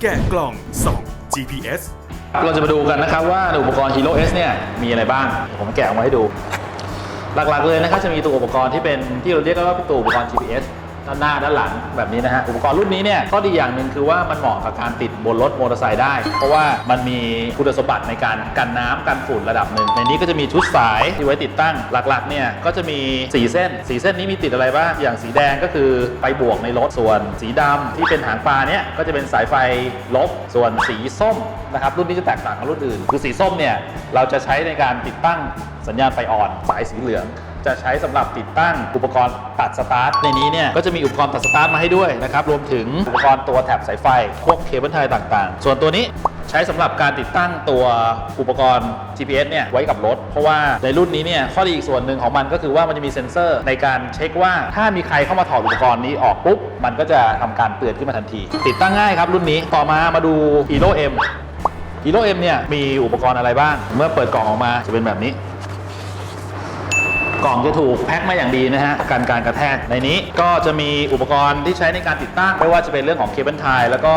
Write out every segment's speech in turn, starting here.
แกะกล่องส่อง GPS เราจะมาดูกันนะครับว่าอุปกรณ์ Hero S เนี่ยมีอะไรบ้าง ผมแกะออกมาให้ดู หลักๆเลยนะครับจะมีตัวอุปกรณ์ที่เป็นที่เราเรียกกันว่าเป็นตัวอุปกรณ์ GPS ด้านหน้าด้านหลังแบบนี้นะฮะอุปกรณ์รุ่นนี้เนี่ยข้อดีอย่างหนึ่งคือว่ามันเหมาะกับการติดบนรถมอเตอร์ไซค์ได้ เพราะว่ามันมีคุณสมบัติในการกันน้ำกันฝุ่นระดับหนึ่งในนี้ก็จะมีชุดสายที่ไว้ติดตั้งหลักๆเนี่ยก็จะมีสีเส้นสีเส้นนี้มีติดอะไรบ้างอย่างสีแดงก็คือไฟบวกในรถส่วนสีดำที่เป็นหางปลาเนี่ยก็จะเป็นสายไฟลบส่วนสีส้มนะครับรุ่นนี้จะแตกต่างกับรุ่นอื่น คือสีส้มเนี่ยเราจะใช้ในการติดตั้งสัญญาณไฟอ่อนสายสีเหลือง จะใช้สำหรับติดตั้งอุปกรณ์ตัดสตาร์ทในนี้เนี่ยก็จะมีอุปกรณ์ตัดสตาร์ทมาให้ด้วยนะครับรวมถึงอุปกรณ์ตัวแถบสายไฟพวกเคเบิลไทยต่างๆ ส่วนตัวนี้ใช้สำหรับการติดตั้งตัวอุปกรณ์ GPS เนี่ยไว้กับรถ เพราะว่าในรุ่นนี้เนี่ยข้อดีอีกส่วนหนึ่งของมันก็คือว่ามันจะมีเซ็นเซอร์ในการเช็คว่าถ้ามีใครเข้ามาถอดอุปกรณ์นี้ออกปุ๊บมันก็จะทำการเตือนขึ้นมาทันที ติดตั้งง่ายครับรุ่นนี้ต่อมามาดู Hero M Hero M เนี่ยมีอุปกรณ์อะไรบ้าง เมื่อเปิดกล่องออกมาจะเป็นแบบนี้ กล่องจะถูกแพ็คมาอย่างดีนะฮะกันการกระแทกในนี้ก็จะมีอุปกรณ์ที่ใช้ในการติดตั้งไม่ว่าจะเป็นเรื่องของเคเบิลไทยแล้วก็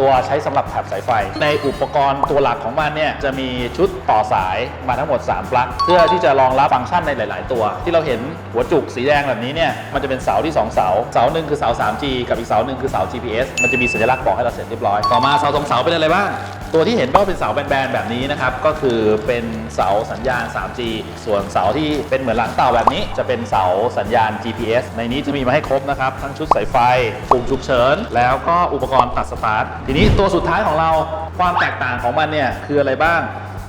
ตัวใช้สำหรับแถบสายไฟ ในอุปกรณ์ตัวหลักของมันเนี่ยจะมีชุดต่อสายมาทั้งหมด 3 ปลั๊กเพื่อที่จะรองรับฟังก์ชันในหลาย ๆ ตัว ที่เราเห็นหัวจุกสีแดงแบบนี้เนี่ยมันจะเป็นเสาที่ 2 เสา เสาหนึ่งคือเสา 3G กับอีกเสาหนึ่งคือเสา GPS มันจะมีสัญลักษณ์บอกให้เราเสร็จเรียบร้อยต่อมาเสาตรงเสาเป็นอะไรบ้างตัวที่เห็นก็เป็นเสาแบนๆแบบนี้นะครับก็คือเป็นเสาสัญญาณ 3G ส่วนเสาที่เป็นเหมือนหลังเต่าแบบนี้ จะเป็นเสาสัญญาณ GPS ในนี้จะมีมาให้ครบนะครับทั้งชุดสายไฟปุ่มฉุกเฉิน แล้วก็อุปกรณ์ตัดสตาร์ททีนี้ตัวสุดท้ายของเราความแตกต่างของมันเนี่ยคืออะไรบ้าง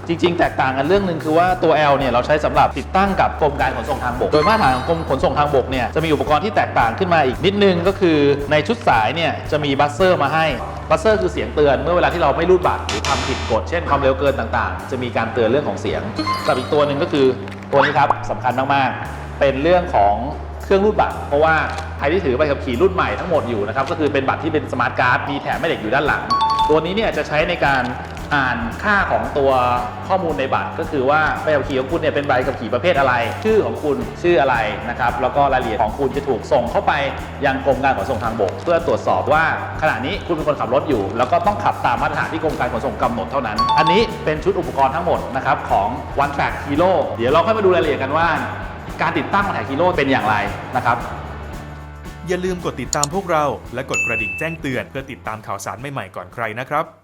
จริง ๆ แตกต่างกันเรื่องหนึ่งคือว่าตัว L เนี่ยเราใช้สำหรับติดตั้งกับกรมการขนส่งทางบก โดยมาตรฐานของกรมขนส่งทางบกเนี่ยจะมีอุปกรณ์ที่แตกต่างขึ้นมาอีกนิดนึงก็คือในชุดสายเนี่ยจะมีบัสเซอร์มาให้บัสเซอร์คือเสียงเตือนเมื่อเวลาที่เราไม่รูดบัตรหรือทำผิดกฎเช่นความเร็วเกินต่างๆ จะมีการเตือนเรื่องของเสียงกับอีกตัวหนึ่งก็คือตัวนี้ครับสำคัญมากๆ เป็นเรื่องของ เครื่องรูดบัตรเพราะว่าใครที่ถือใบขับขี่รุ่นใหม่ทั้งหมดอยู่นะครับก็คือเป็นบัตรที่เป็นสมาร์ทการ์ดมีแถมแม่เหล็กอยู่ด้านหลัง ตัวนี้เนี่ยจะใช้ในการอ่านค่าของตัวข้อมูลในบัตร ก็คือว่าใบขับขี่ของคุณเนี่ยเป็นใบขับขี่ประเภทอะไร ชื่อของคุณชื่ออะไรนะครับแล้วก็รายละเอียดของคุณจะถูกส่งเข้าไปยังกรมการขนส่งทางบก เพื่อตรวจสอบว่าขณะนี้คุณเป็นคนขับรถอยู่ แล้วก็ต้องขับตามมาตรฐานที่กรมการขนส่งกำหนดเท่านั้น อันนี้เป็นชุดอุปกรณ์ทั้งหมดนะครับของ One Track Hero เดี๋ยวเราค่อยมาดูรายละเอียดกันว่า การติดตั้ง One Track Hero เป็นอย่างไรนะครับ อย่าลืมกดติดตามพวกเราและกดกระดิ่งแจ้งเตือนเพื่อติดตามข่าวสารใหม่ๆก่อนใครนะครับ